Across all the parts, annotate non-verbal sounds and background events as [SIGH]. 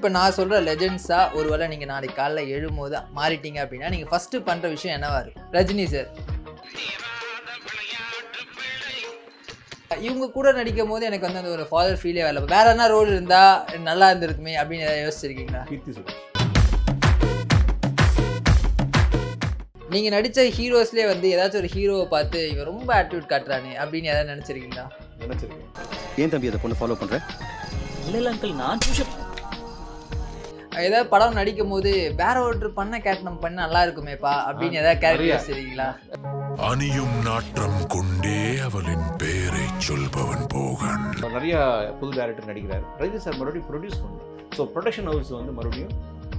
இப்போ நான் சொல்கிற லெஜெண்ட்ஸாக ஒருவேளை நீங்கள் நாளைக்கு காலைல எழும்போது மாறிட்டீங்க அப்படின்னா நீங்கள் ஃபஸ்ட்டு பண்ணுற விஷயம் என்னவா இருக்கும்? ரஜினி சார் இவங்க கூட நடிக்கும் போது எனக்கு வந்து அந்த ஒரு ஃபாதர் ஃபீலே வரல. வேற என்ன ரோல் இருந்தால் நல்லா இருந்திருக்குமே அப்படின்னு ஏதாவது யோசிச்சிருக்கீங்களா? கீர்த்தி சுரேஷ். நீங்கள் நடித்த ஹீரோஸ்லேயே வந்து ஏதாச்சும் ஒரு ஹீரோவை பார்த்து இவன் ரொம்ப ஆட்டிடியூட் காட்டுறானே அப்படின்னு ஏதாவது நினச்சிருக்கீங்களா? நினச்சிருக்கேன். ஏன் தம்பி அதை பொண்ணு ஃபாலோ பண்ற? இல்லை இல்லை அங்கிள் நான் டியூஷன் ஏதாவது படம் நடிக்கும் போது வேற ஒருத்தர் பண்ண கேரக்டர் பண்ண நல்லா இருக்குமேப்பா அப்படின்னு ஏதாவது கேரக்டர். யோசிச்சிருக்கீங்களா அணியும் நாற்றம் கொண்டே அவளின் பெயரைச் சொல்பவன் போகன். நிறைய புது டேரக்டர் நடிக்கிறார். ரஜினி சார் மறுபடியும் ப்ரொடியூஸ் பண்ணணும் ஸோ ப்ரொடக்ஷன் ஹவுஸ் வந்து மறுபடியும்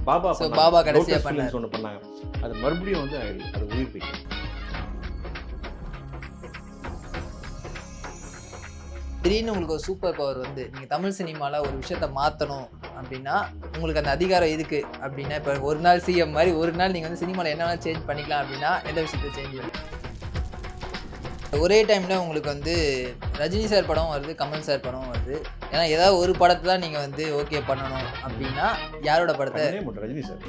பாபா. பாபா கடைசியா Lotus பண்ணாரு. Films ஒன்று பண்ணாங்க. அது மறுபடியும் வந்து அது உயிர்ப்பிக்கும் திடீர்னு உங்களுக்கு ஒரு சூப்பர் பவர் வந்து நீங்கள் தமிழ் சினிமாவில் ஒரு விஷயத்த மாற்றணும் அப்படின்னா உங்களுக்கு அந்த அதிகாரம் இருக்குது அப்படின்னா இப்போ ஒரு நாள் சிஎம் மாதிரி ஒரு நாள் நீங்கள் வந்து சினிமாவில் என்ன வேணாலும் சேஞ்ச் பண்ணிக்கலாம் அப்படின்னா எந்த விஷயத்தை சேஞ்ச் பண்ணி ஒரே டைமில் உங்களுக்கு வந்து ரஜினி சார் படம் வருது கமல் சார் படம் வருது. ஏன்னா ஏதாவது ஒரு படத்தை தான் நீங்கள் வந்து ஓகே பண்ணணும் அப்படின்னா யாரோட படத்தை? ரஜினி சார்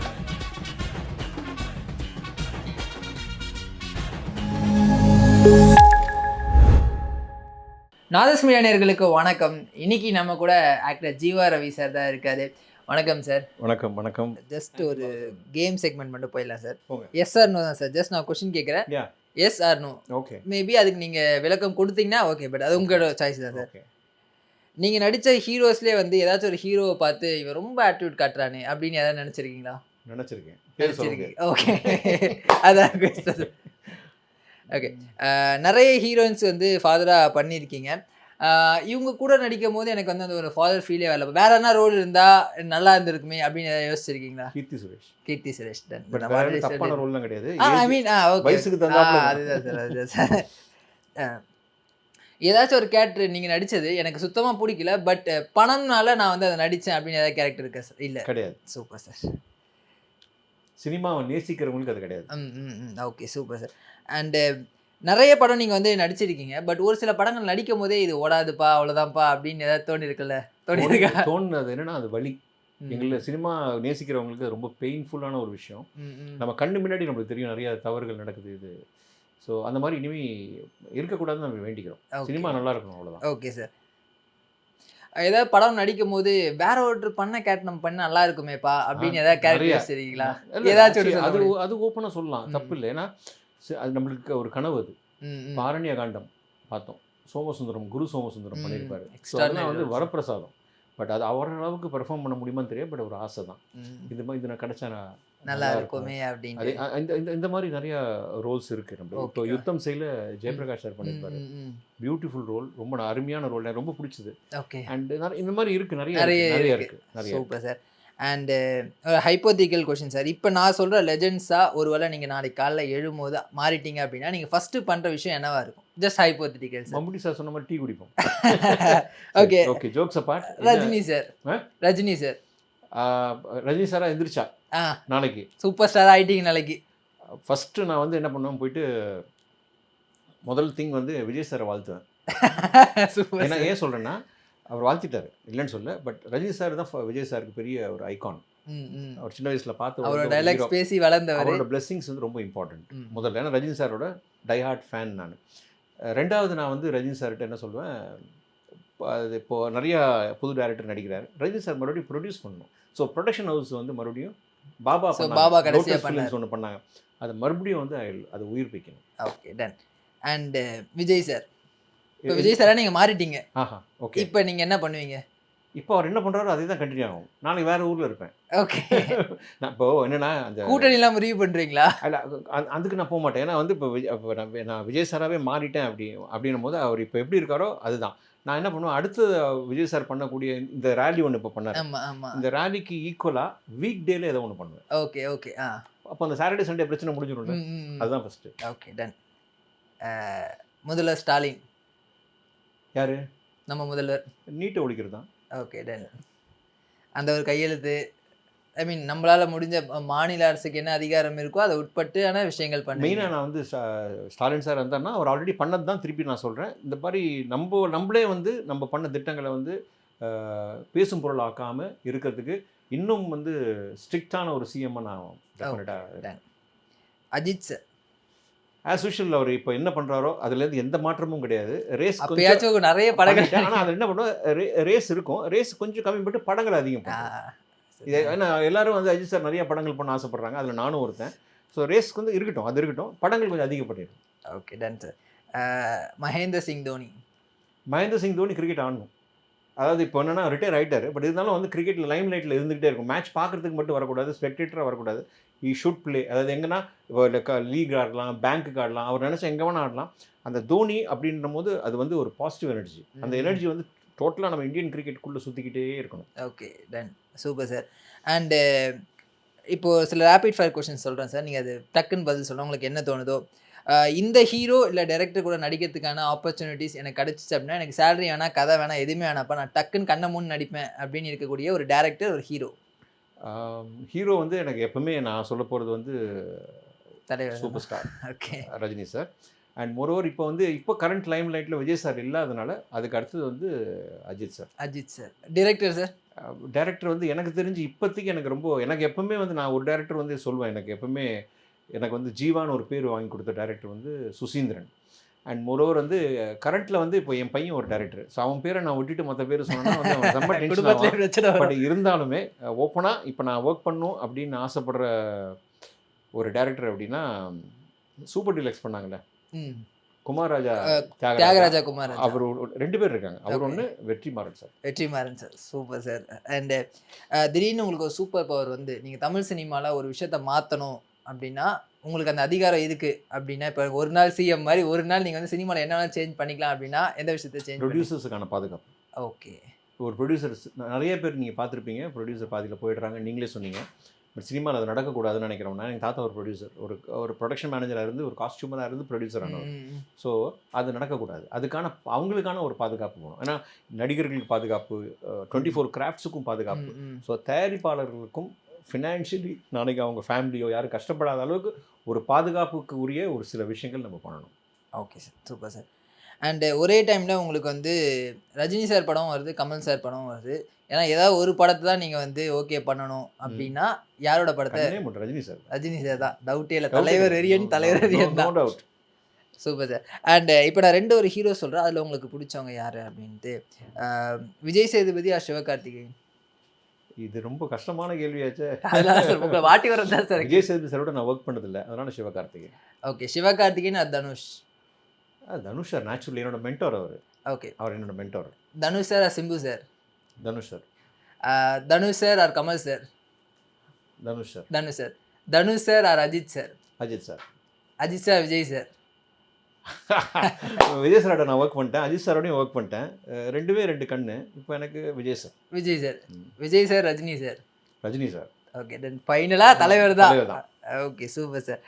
நாதஸ்மியானியர்களுக்கு வணக்கம். இன்னைக்கு நம்ம கூட ஆக்டர் ஜீவா ரவி சார் தான் இருக்காரு. வணக்கம் சார் வணக்கம் வணக்கம். ஜஸ்ட் ஒரு கேம் செக்மெண்ட் மட்டும் போயிடலாம் சார். எஸ் ஆர் நோ தான் சார் ஜஸ்ட் நான் கொஸ்டின் கேட்குறேன். Yes or no okay maybe அதுக்கு நீங்கள் விளக்கம் கொடுத்தீங்கன்னா ஓகே பட் அது உங்களோட சாய்ஸ் தான் சார் நீங்கள் நடித்த ஹீரோஸ்லேயே வந்து ஏதாச்சும் ஒரு ஹீரோவை பார்த்து இவன் ரொம்ப ஆட்டிடியூட் காட்டுறானே அப்படின்னு ஏதாவது நினச்சிருக்கீங்களா? நினச்சிருக்கேன். ஓகே [LAUGHS] அதான் ஓகே நிறைய ஹீரோயின்ஸ் வந்து ஃபாதராக பண்ணியிருக்கீங்க. அஹ் இவங்க கூட நடிக்கும் போது எனக்கு வந்து அந்த ஒரு ஃபாதர் ஃபீலே வரல. வேற என்ன ரோல் இருந்தால் நல்லா இருந்திருக்குமே அப்படின்னு யோசிச்சிருக்கீங்களா? கீர்த்தி சுரேஷ். கீர்த்தி சுரேஷ் தப்பான ரோல்லாம் கிடையாது. ஐ மீன் ஓகே தகுந்தாப்புல அதுதான் சார் அதுதான் சார் [LAUGHS] ஏதாச்சும் ஒரு கேரக்டர் நீங்கள் நடிச்சது எனக்கு சுத்தமாக பிடிக்கல பட் பணம்னால நான் வந்து அதை நடித்தேன் அப்படின்னு ஏதாவது கேரக்டர் இருக்கா சார் இல்லை. கிடையாது. சூப்பர் சார் சினிமாவை நேசிக்கிறவங்களுக்கு அது கிடையாது. Okay super sir. அண்டு நிறைய படம் நீங்கள் வந்து நடிச்சிருக்கீங்க. பட் ஒரு சில படங்கள் நடிக்கும் போதே இது ஓடாதுப்பா அவ்வளோதான்ப்பா அப்படின்னு ஏதாவது தோணி இருக்குல்ல தோணி இருக்கா தோணு- தோணுனது என்னன்னா அது வலி. ம், எங்களை சினிமா நேசிக்கிறவங்களுக்கு ரொம்ப பெயின்ஃபுல்லான ஒரு விஷயம். நம்ம கண்ணு முன்னாடி நம்மளுக்கு தெரியும் நிறைய தவறுகள் நடக்குது இது. ஸோ அந்த மாதிரி இனிமே இருக்கக்கூடாதுன்னு நம்ம வேண்டிக்கிறோம். சினிமா நல்லா இருக்கணும் அவ்வளோதான் ஓகே சார். ஏதாவது படம் நடிக்கும் போது வேற ஒருத்தர் பண்ண நம்ம பண்ண நல்லா இருக்குமேப்பா அப்படின்னு ஏதாவது கேரக்டர் இல்ல, ஏதாச்சும் அது அது ஓப்பனாக சொல்லலாம். தப்பு இல்லை ஏன்னா அது நம்மளுக்கு ஒரு கனவு அது. பாரண்ய காண்டம் பார்த்தோம். சோமசுந்தரம் குரு சோமசுந்தரம் பண்ணியிருப்பாரு. வந்து. வரப்பிரசாதம். பட் அது அவர் அளவுக்கு பெர்ஃபார்ம் பண்ண முடியுமான்னு தெரியாது பட் ஒரு ஆசை தான். இது மாதிரி இது நான் கிடைச்சா நான் நல்லா இருக்கும். அப்படின்னு இந்த இந்த இந்த மாதிரி நிறைய ரோல்ஸ் இருக்கு நம்ம இப்போ. யுத்தம் செய்யல ஜெயபிரகாஷ் சார் பண்ணியிருப்பாரு. பியூட்டிஃபுல் ரோல் ரொம்ப அருமையான ரோல் எனக்கு ரொம்ப பிடிச்சது. ஓகே அண்ட் இந்த மாதிரி இருக்கு நிறைய நிறைய இருக்கு, நிறைய super sir and hypothetical question sir இப்போ நான் சொல்கிற லெஜெண்ட்ஸாக ஒருவேளை நீங்கள் நாளைக்கு காலைல எழும்போது மாறிட்டீங்க அப்படின்னா நீங்கள் ஃபஸ்ட்டு பண்ணுற விஷயம் என்னவா இருக்கும்? Just hypothetical sir Mammootty sir சொன்ன மாதிரி டீ குடிப்போம். Okay okay jokes apart Rajini sir? Rajini sir Rajini சாரா எந்திரிச்சா? நாளைக்கு. சூப்பர் ஸ்டார் ஆயிட்டீங்க நாளைக்கு. ஃபஸ்ட்டு நான் வந்து என்ன பண்ணுவேன் போயிட்டு முதல் திங் வந்து விஜய் சாரை வாழ்த்துவேன். [LAUGHS] சூப்பர் ஏன்னா ஏன் சொல்கிறேன்னா அவர் வாழ்த்திட்டாரு. இல்லைன்னு சொல்ல பட் ரஜினி சார் தான் விஜய் சாருக்கு பெரிய ஒரு ஐகான் அவர் சின்ன வயசில் பார்த்து அவரோட டைலாக்ஸ். பேசி வளர்ந்தவர். அவரோட பிளெஸிங்ஸ் வந்து ரொம்ப இம்பார்ட்டன்ட். முதல்ல ஏன்னா ரஜினி சாரோட டைஹார்ட் ஃபேன் நான். ரெண்டாவது நான் வந்து ரஜினி சார்கிட்ட என்ன சொல்லுவேன் அது இப்போது நிறையா புது டேரக்டர் நடிக்கிறார். ரஜினி சார் மறுபடியும் ப்ரொடியூஸ் பண்ணணும். ஸோ ப்ரொடக்ஷன் ஹவுஸ் வந்து மறுபடியும் பாபா பாபா கடைசியா ஃபிலிம்ஸ் பண்ணாரு. ஒன்று பண்ணாங்க. அது மறுபடியும் வந்து அது உயிர்ப்பிக்கணும். Okay done and Vijay sir. இப்போ விஜய் சாரா நீங்கள் மாறிட்டீங்க. ஆஹா ஓகே இப்போ நீங்கள் என்ன பண்ணுவீங்க? இப்போ அவர் என்ன பண்ணுறாரோ அதே தான் கண்டினியூ ஆகும். நாளைக்கு வேறு ஊரில் இருப்பேன். ஓகே [LAUGHS] நான் இப்போ என்னன்னா அந்த கூட்டணிலாம் முடிவு பண்ணுறீங்களா அல்ல அ- அதுக்கு நான் போக மாட்டேன். ஏன்னா வந்து இப்போ நான் நான் விஜய் சாராகவே மாறிட்டேன் அப்படி அப்படின்னும் போது அவர் இப்போ எப்படி இருக்காரோ அதுதான். நான் என்ன பண்ணுவேன் அடுத்து விஜய் சார் பண்ணக்கூடிய இந்த ரேலி ஒன்று இப்போ பண்ணார். இந்த ரேலிக்கு ஈக்குவலாக வீக் டேல ஏதோ ஒன்று பண்ணுவேன். ஓகே ஓகே ஆ. அப்போ அந்த சாட்டர்டே சண்டே பிரச்சனை முடிஞ்சிடும். அதுதான் ஃபஸ்ட்டு ஓகே டன் முதல்வர் ஸ்டாலின். யாரு? நம்ம முதல்வர். நீட்டை ஒழிக்கிறது? தான் ஓகே டன் அந்த ஒரு கையெழுத்து ஐ மீன் நம்மளால முடிஞ்ச மாநில அரசுக்கு என்ன அதிகாரம் இருக்கோ அதை உட்பட்டான விஷயங்கள் பண்ணி மெயினாக நான் வந்து ஸ்டா- ஸ்டாலின் சார் வந்தார்னா அவர் ஆல்ரெடி பண்ணது தான் திருப்பி நான் சொல்கிறேன் இந்த மாதிரி நம்ம நம்மளே வந்து நம்ம பண்ண திட்டங்களை வந்து பேசும் பொருள் ஆக்காமல் இருக்கிறதுக்கு இன்னும் வந்து ஸ்ட்ரிக்டான ஒரு சிஎம்மாக நான் அஜித் சார். ஆஸ் யூஷுவல் அவர் இப்போ என்ன பண்ணுறாரோ அதுலேருந்து எந்த மாற்றமும் கிடையாது. ரேஸ் கொஞ்சம் நிறைய படங்கள். ஆனால் அதில் என்ன பண்ணுவோம் ரேஸ் இருக்கும். ரேஸ் கொஞ்சம் கம்மி பண்ணிட்டு படங்கள் அதிகம். இது ஏன்னா எல்லாரும் வந்து அஜித் சார் நிறைய படங்கள் பண்ண ஆசைப்படுறாங்க. அதில் நானும் ஒருத்தன். ஸோ ரேஸ்க்கு வந்து இருக்கட்டும். அது இருக்கட்டும். படங்கள் கொஞ்சம் அதிகப்பட்டிடும் okay done sir Mahendra Singh Dhoni. Mahendra Singh Dhoni cricket ஆடணும். அதாவது இப்போ என்னன்னா ரிட்டையர் ஆயிட்டாரு. பட் இருந்தாலும் வந்து கிரிக்கெட்டில் லைம் லைட்டில் இருந்துகிட்டே இருக்கும். மேட்ச் பார்க்கறதுக்கு மட்டும் வரக்கூடாது. ஸ்பெக்டேட்டராக வரக்கூடாது. ஈ ஷுட் ப்ளே அதாவது எங்கன்னா லீக் ஆடலாம் பேங்க்குக்கு ஆடலாம் அவர் நினச்சா எங்கே வேணால் ஆடலாம் அந்த தோனி அப்படின்ற போது அது வந்து ஒரு பாசிட்டிவ் எனர்ஜி அந்த. எனர்ஜி வந்து டோட்டலாக நம்ம இந்தியன் கிரிக்கெட்டுக்குள்ளே சுற்றிக்கிட்டே இருக்கணும். Okay done super sir and இப்போது சில ரேபிட் ஃபயர் கொஷின்ஸ் சொல்கிறேன் சார் நீங்கள் அது டக்குன்னு பதில் சொல்ல உங்களுக்கு என்ன தோணுதோ. இந்த ஹீரோ இல்லை டைரக்டர் கூட நடிக்கிறதுக்கான ஆப்பர்ச்சுனிட்டிஸ் எனக்கு கிடச்சிச்சு அப்படின்னா எனக்கு சேலரி வேணாம் கதை வேணாம் எதுவுமே வேணாப்பா நான் டக்குன்னு கண்ணை மூணு நடிப்பேன் அப்படின்னு இருக்கக்கூடிய ஒரு டேரக்டர் ஒரு ஹீரோ ஹீரோ வந்து எனக்கு எப்பவுமே நான் சொல்ல போகிறது வந்து தலைவர் super star okay Rajini sir and moreover இப்போ வந்து இப்போ கரண்ட் லைம் லைட்டில் விஜய் சார் இல்லாதனால அதுக்கு அடுத்தது வந்து Ajith sir Ajith sir director sir director வந்து எனக்கு தெரிஞ்சு இப்போதைக்கு எனக்கு ரொம்ப எனக்கு எப்பவுமே வந்து நான் ஒரு டேரக்டர் வந்து சொல்லுவேன் எனக்கு எப்பவுமே எனக்கு வந்து ஜீவான்னு ஒரு பேர் வாங்கி கொடுத்த டேரக்டர் வந்து சுசீந்திரன். அண்ட் மொரோவர் வந்து கரண்ட்டில் வந்து இப்போ என் பையன் ஒரு டேரக்டர் ஸோ அவன் பேரை நான் விட்டுட்டு மற்ற பேர் சொன்னா வந்து அவன் ரொம்ப டென்ஷன் பட். இருந்தாலுமே ஓப்பனாக இப்போ நான் ஒர்க் பண்ணும் அப்படின்னு ஆசைப்படுற ஒரு டேரக்டர் அப்படின்னா சூப்பர் டீலக்ஸ் பண்ணாங்கல்ல. ம். குமார் ராஜா அஹ், தியாகராஜா குமார் அவர் ரெண்டு பேர் இருக்காங்க. அவர். ஒன்று Vetrimaaran sir Vetrimaaran sir super sir and திடீர்னு உங்களுக்கு ஒரு சூப்பர் பவர் வந்து நீங்கள் தமிழ் சினிமாவில் ஒரு விஷயத்த மாற்றணும் அப்படின்னா உங்களுக்கு அந்த அதிகாரம் இருக்கு அப்படின்னா இப்போ ஒரு நாள் சிஎம் மாதிரி ஒரு நாள் நீங்கள் வந்து சினிமாவில் என்ன வேணாலும் சேஞ்ச் பண்ணிக்கலாம் அப்படின்னா எந்த விஷயத்த சேஞ்ச் ப்ரொடியூசர்ஸுக்கான பாதுகாப்பு. ஓகே. ஒரு ப்ரொடியூசர்ஸ் நிறைய பேர் நீங்கள் பார்த்துருப்பீங்க ப்ரொடியூசர் பாதியில் போயிடுறாங்க நீங்களே சொன்னீங்க. பட் சினிமாவில் அது நடக்கக்கூடாதுன்னு நினைக்கிறோம் நான் எங்கள் தாத்தா ஒரு ப்ரொடியூசர் ஒரு ஒரு ப்ரொடக்ஷன் மேனேஜராக இருந்து ஒரு காஸ்டியூமராக இருந்து ப்ரொடியூசர் ஆனவர். ஸோ அது நடக்கக்கூடாது. அதுக்கான அவங்களுக்கான ஒரு பாதுகாப்பு வேணும். ஏன்னா நடிகர்களுக்கு பாதுகாப்பு டுவெண்ட்டி ஃபோர் கிராஃப்ட்ஸுக்கும் பாதுகாப்பு. ஸோ தயாரிப்பாளர்களுக்கும் ஃபினான்ஷியலி நாளைக்கு அவங்க ஃபேமிலியோ யாரும் கஷ்டப்படாத அளவுக்கு ஒரு பாதுகாப்புக்கு உரிய ஒரு சில விஷயங்கள் நம்ம பண்ணணும். Okay sir super sir and ஒரே டைமில் உங்களுக்கு வந்து ரஜினி சார் படம் வருது கமல் சார் படம் வருது. ஏன்னா ஏதாவது ஒரு படத்தை தான் நீங்கள் வந்து ஓகே பண்ணணும் அப்படின்னா யாரோட படத்தை? ரஜினி சார் ரஜினி சார் தான். டவுட்டே இல்லை. தலைவர் எரியன் தலைவர் எரியன் தான். டவுட் சூப்பர் சார் அண்ட் இப்போ நான் ரெண்டு ஒரு ஹீரோ சொல்கிறேன் அதில் உங்களுக்கு பிடிச்சவங்க யார் அப்படின்ட்டு. விஜய் சேதுபதி ஆர் சிவகார்த்திகேயன்? இது ரொம்ப கஷ்டமான கேள்வியாச்சே. உங்களை வாட்டி வரது தான் சார் விஜய் சேதுபதி சாரோட நான் ஒர்க் பண்ணதில்ல. அதனால Sivakarthikeyan. Okay Sivakarthikeyan or Dhanush? Dhanush sir naturally என்னோட மென்டோர் அவர். ஓகே அவர் என்னோட mentor Dhanush sir Simbu sir? Dhanush sir. Dhanush sir or Kamal sir? Dhanush sir. Dhanush sir. Dhanush sir or Ajith sir? Ajith sir. Ajith sir Vijay sir? Vijay சாரோட நான் work பண்ணிட்டேன். அஜித் சாரோடையும் work பண்ணிட்டேன். ரெண்டுமே ரெண்டு கண்ணு. இப்போ எனக்கு Vijay sir. Vijay sir. Vijay sir Rajini sir. Rajini sir. Okay then ஃபைனலாக தலைவர் தான். ஓகே சூப்பர் சார்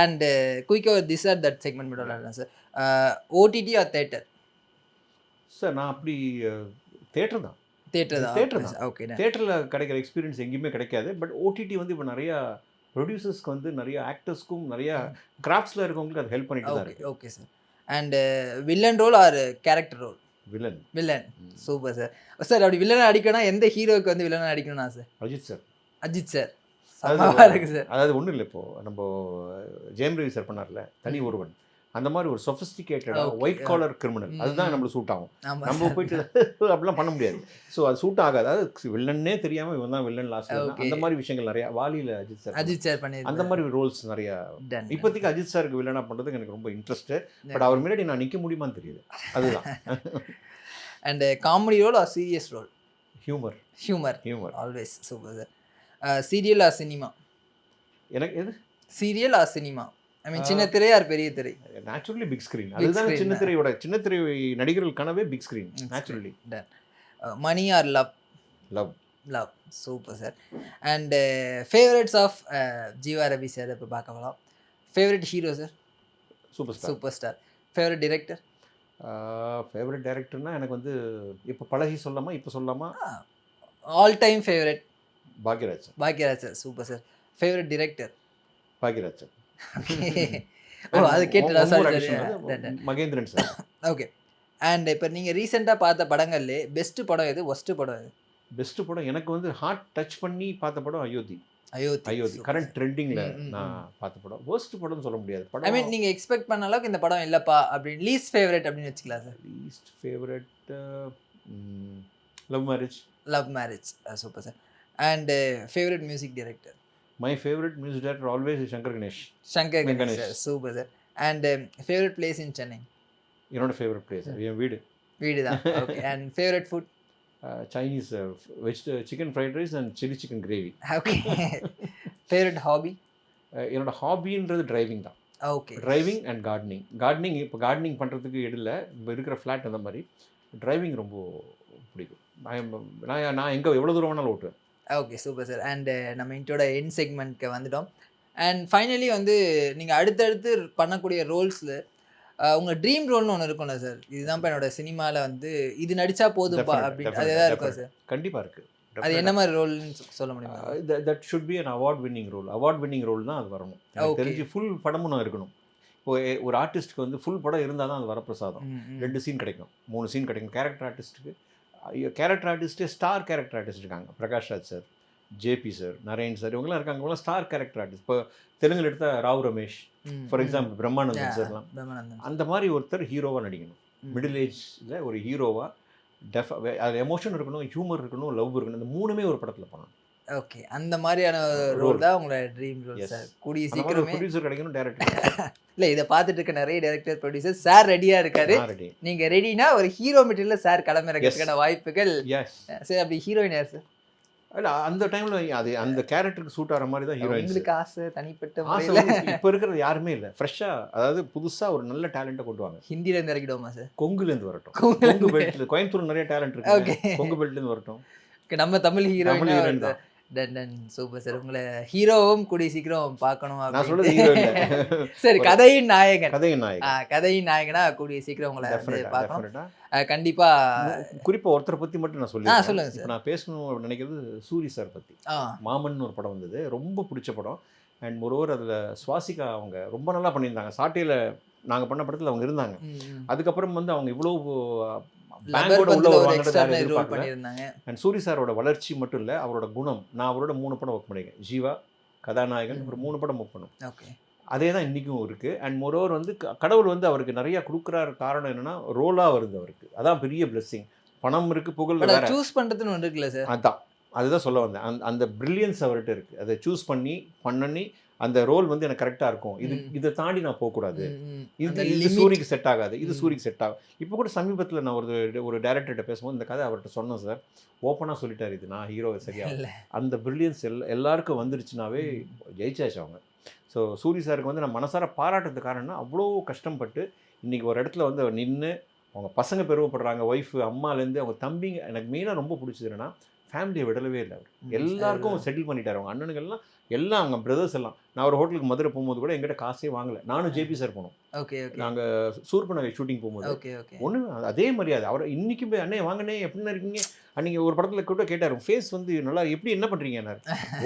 அண்ட் குயிக்காக ஒரு திஸ் ஆர் தட் செக்மெண்ட் மட்டும் விளாட்லாம் sir OTT or theatre sir நான் அப்படி தேட்டர் தான். தேட்டர் தான். Theatre தான். ஓகே தேட்டரில் கிடைக்கிற எக்ஸ்பீரியன்ஸ் எங்கேயுமே கிடைக்காது. பட் ஓடிடி வந்து இப்போ நிறையா ப்ரொடியூசர்ஸ்க்கு வந்து நிறைய ஆக்டர்ஸ்க்கும் நிறைய கிராஃப்ட்ஸில் இருக்கவங்களுக்கு அது ஹெல்ப் பண்ணிட்டு தான் ஓகே இருக்கு okay sir and villain role or character role villain villain super sir sir அப்படி வில்லனை அடிக்கணும் எந்த ஹீரோவுக்கு வந்து வில்லனை அடிக்கணும்னா sir Ajith sir Ajith sir அதாவது இருக்கு சார் அதாவது ஒன்றும் இல்லை இப்போ. நம்ம ஜெயம் ரவி சார் பண்ணார்ல தனி ஒருவன். அந்த மாதிரி ஒரு சொஃபிஸ்டிகேட்டடாக ஒயிட். காலர் கிரிமினல் அதுதான். நம்மளுக்கு சூட் ஆகும். நம்ம போயிட்டு [LAUGHS] அப்படிலாம் பண்ண முடியாது. ஸோ அது சூட் ஆகாது. அதாவது வில்லன்னே தெரியாமல் இவன் தான் வில்லன் லாஸ்ட். அந்த மாதிரி விஷயங்கள் நிறைய. வாலியில் அஜித் சார் அஜித் சார் அந்த பண்ணி மாதிரி ரோல்ஸ் நிறைய. இப்போதைக்கு அஜித் சாருக்கு வில்லனா பண்ணுறதுக்கு எனக்கு ரொம்ப இன்ட்ரெஸ்ட் பட் அவர் முன்னாடி நான் நிற்க முடியுமான்னு தெரியுது. அதுதான். And comedy role or serious role humour humour humour always super sir serial or cinema எனக்கு எது? Serial or cinema I mean சின்ன திரை ஆர் பெரிய திரை? நேச்சுரலி பிக் ஸ்க்ரீன் அதுதான் சின்ன. திரையோட சின்ன திரை நடிகர்கள் கனவே big screen naturally money or love love love super sir and favourites of Jeeva Ravi sir இப்போ பார்க்க போகலாம் favourite hero sir super star super star favourite director favourite டைரக்டர்னா எனக்கு வந்து இப்போ பழகி சொல்லாமா இப்போ சொல்லாமா? All time favourite Bhagyaraj sir Bhagyaraj sir super sir favourite director Bhagyaraj sir oh [LAUGHS] அது கேட்டுடா சாரி addition வந்து மகேந்திரன் சார். ஓகே அண்ட் இப்போ நீங்கள் ரீசெண்டாக பார்த்த படங்கள்லே பெஸ்ட்டு படம் எது? ஒஸ்ட்டு படம் எது? பெஸ்ட் படம் எனக்கு வந்து ஹார்ட் டச் பண்ணி பார்த்த படம் அயோத்தி. அயோத்தி. அயோத்தி. கரண்ட் ட்ரெண்டிங்கில் நான் பார்த்த படம். Worst படம்னு சொல்ல முடியாது. ஐ படம் மீன் நீங்க எக்ஸ்பெக்ட் பண்ண அளவுக்கு இந்த படம் இல்லப்பா அப்படின்னு லீஸ்ட் ஃபேவரட் அப்படின்னு வச்சுக்கலாம் sir least favourite love marriage love marriage super sir and favourite music director my favourite music director always Shankar Ganesh Shankar Ganesh super sir and favourite place in Chennai என்னோட favourite place என் வீடு. வீடு தான். Okay and favourite food Chinese veg chicken fried rice and chilli chicken gravy okay favourite hobby என்னோட ஹாபின்றது driving தான். Okay driving and gardening gardening இப்போ gardening பண்ணுறதுக்கு இடல இப்போ இருக்கிற ஃப்ளாட் அந்த மாதிரி டிரைவிங் ரொம்ப பிடிக்கும். நான் நான் எங்கே எவ்வளோ தூரம் வேணாலும் ஓட்டுவேன். ஓகே சூப்பர் சார் அண்ட் நம்ம இன்ட்டோட என் செக்மெண்ட்க்கு வந்துட்டோம். அண்ட் ஃபைனலி வந்து நீங்கள் அடுத்தடுத்து பண்ணக்கூடிய ரோல்ஸில் உங்கள் ட்ரீம் ரோல்னு ஒன்று இருக்கும்ல சார் இதுதான்ப்பா என்னோட சினிமாவில் வந்து இது போதும்ப்பா Definitely, அப்படின்னு. அதே தான் இருக்கும் சார் கண்டிப்பாக இருக்குது அது என்ன மாதிரி ரோல்னு சொல்ல முடியுமா? That should be an award winning role award winning role தான் அது வரணும். தெரிஞ்சு ஃபுல் படமும் நான் இருக்கணும். இப்போ ஒரு ஆர்டிஸ்ட்க்கு வந்து ஃபுல் படம் இருந்தால் தான் அது வரப்பிரசாதம். ரெண்டு சீன் கிடைக்கும். மூணு சீன் கிடைக்கும். கேரக்டர் ஆர்டிஸ்ட்டுக்கு கேரக்டர் ஆர்டிஸ்ட்டே ஸ்டார் கேரக்டர் ஆர்டிஸ்ட் இருக்காங்க. Prakash Raj sir JP sir Naren sir இவங்கெல்லாம் இருக்காங்க. இவங்களாம் ஸ்டார் கேரக்டர் ஆர்டிஸ்ட் இப்போ தெலுங்குல எடுத்த ராவ் ரமேஷ் ஃபார். எக்ஸாம்பிள் பிரம்மானந்தன் சார்லாம் அந்த மாதிரி ஒருத்தர் ஹீரோவாக நடிக்கணும். மிடில் ஏஜில் ஒரு ஹீரோவாக டெஃப் அது எமோஷன் இருக்கணும் ஹியூமர் இருக்கணும் லவ் இருக்கணும் இந்த மூணுமே ஒரு படத்தில் பண்ணணும். ஓகே. அந்த மாதிரியான ரோல். தான் உங்களோட ட்ரீம் ரோல். சார் கூடிய சீக்கிரமே ப்ரொடியூசர் கிடைக்கணும் டேரக்டர் [LAUGHS] இல்லை இதை பார்த்துட்டு இருக்க நிறைய டேரக்டர் ப்ரொடியூசர் சார் ரெடியாக இருக்காரு. ரெடி நீங்க ரெடினா ஒரு ஹீரோ மெட்டீரியல் சார் களமிறக்கிறதுக்கான வாய்ப்புகள். சரி அப்படி ஹீரோயின் யார் சார் இல்லை அந்த டைமில் அது அந்த கேரக்டருக்கு சூட் ஆகிற மாதிரி தான் ஹீரோயின்ஸ் உங்களுக்கு ஆசை தனிப்பட்ட ஆசை இப்போ இருக்கிறது யாருமே இல்லை. ஃப்ரெஷ்ஷாக அதாவது புதுசாக ஒரு நல்ல டேலண்ட்டை கொண்டு வாங்க. ஹிந்தில இருந்து இறக்கிடுவோமா சார் கொங்குலேருந்து வரட்டும். கொங்கு பெல்ட்ல கோயம்புத்தூர் நிறைய டேலண்ட் இருக்கு. கொங்கு பெல்ட்லேருந்து வரட்டும். நம்ம தமிழ் ஹீரோயின் ஹீரோயின் தான். டன் டன் சூப்பர் சார் உங்களை ஹீரோவும் கூடிய சீக்கிரம் பார்க்கணும் அப்படின்னு. [LAUGHS] சரி கதையின் நாயகன். கதையின் நாயகன். கதையின் நாயகனா கூடிய சீக்கிரம் உங்களை பார்க்கணும். கண்டிப்பா. குறிப்பா ஒருத்தரை பத்தி மட்டும் நான் சொல்லிடுறேன். சொல்லுங்க சார். நான் பேசணும் நினைக்கிறது சூரி சார் பத்தி. மாமன் ஒரு படம் வந்தது. ரொம்ப பிடிச்ச படம். அண்ட் மொரோவர் அதில் சுவாசிகா அவங்க ரொம்ப நல்லா பண்ணியிருந்தாங்க. சாட்டையில் நாங்கள் பண்ண படத்தில் அவங்க இருந்தாங்க. அதுக்கப்புறம் வந்து அவங்க இவ்வளோ பேங்கோட உள்ள பண்ணியிருந்தாங்க. அண்ட் சூரி சாரோட வளர்ச்சி மட்டும் இல்லை அவரோட குணம் நான் அவரோட மூணு படம் ஒர்க் பண்ணியிருக்கேன் ஜீவா கதாநாயகன் ஒரு மூணு படம் ஒர்க் பண்ணோம். ஓகே. அதே தான் இன்றைக்கும் இருக்குது அண்ட் மொரோவர் வந்து கடவுள் வந்து அவருக்கு நிறைய கொடுக்குறாரு. காரணம் என்னன்னா ரோலாக வருது அவருக்கு. அதான் பெரிய blessing. பணம் இருக்குது புகழ் சூஸ் பண்றதுன்னு ஒன்று இருக்குல்ல சார் அதான். அதுதான் சொல்ல வந்தேன். அந்த அந்த பிரில்லியன்ஸ் அவர்கிட்ட இருக்குது அதை சூஸ் பண்ணி பண்ணி அந்த ரோல் வந்து எனக்கு கரெக்டாக இருக்கும். இது. இதை தாண்டி நான் போகக்கூடாது. இது இது. சூரிக்கு செட் ஆகாது. இது. சூரிக்கு செட் ஆகும் இப்போ கூட சமீபத்தில் நான் ஒரு ஒரு டேரக்டர்கிட்ட பேசும்போது இந்த கதை அவர்கிட்ட சொன்னேன் சார். ஓப்பனாக சொல்லிட்டாரு இது. நான் ஹீரோ சரியா அந்த பிரில்லியன்ஸ் எல் எல்லாருக்கும் வந்துருச்சுனாவே ஜெயிச்சாச்சு அவங்க. ஸோ சூரி சாருக்கு வந்து நான் மனசார பாராட்டுறது காரணம்னா அவ்வளோ கஷ்டப்பட்டு இன்றைக்கி ஒரு இடத்துல வந்து அவர் நின்று அவங்க பசங்க பெருமைப்படுறாங்க ஒய்ஃபு அம்மாலேருந்து அவங்க தம்பிங்க எனக்கு மெயினாக ரொம்ப பிடிச்சது என்னன்னா ஃபேமிலியை விடலவே இல்லை அவர். எல்லாருக்கும். செட்டில் பண்ணிட்டாரு. அவங்க அண்ணனுங்கள்லாம் எல்லாம் அவங்க பிரதர்ஸ் எல்லாம். நான் ஒரு ஹோட்டலுக்கு மதுரை போகும்போது கூட எங்கிட்ட காசே வாங்கல. நானும் ஜேபி சார் போனோம். ஓகே நாங்கள் சூர்பனகை ஷூட்டிங் போகும்போது. Okay okay. ஒன்று அதே மரியாதை. அவர் இன்றைக்குமே அண்ணே வாங்கண்ணே எப்படின்னு இருக்கீங்க? அன்றைக்கி ஒரு படத்தில் கூட கேட்டார். ஃபேஸ் வந்து நல்லா எப்படி என்ன பண்ணுறீங்க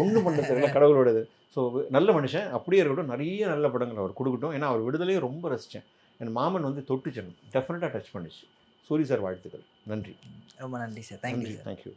ஒன்றும் பண்ண தெரியல கடவுளோடது. ஸோ நல்ல மனுஷன். அப்படியே இருக்கட்டும். நிறைய நல்ல படங்கள் அவர் கொடுக்கட்டும். ஏன்னா அவர் விடுதலையே ரொம்ப ரசித்தேன் என் மாமன் வந்து தொட்டுச்சன் டெஃபினட்டாக டச் பண்ணுச்சு. சூரி சார் வாழ்த்துக்கள். நன்றி. ரொம்ப நன்றி சார் தேங்க்யூ தேங்க்யூ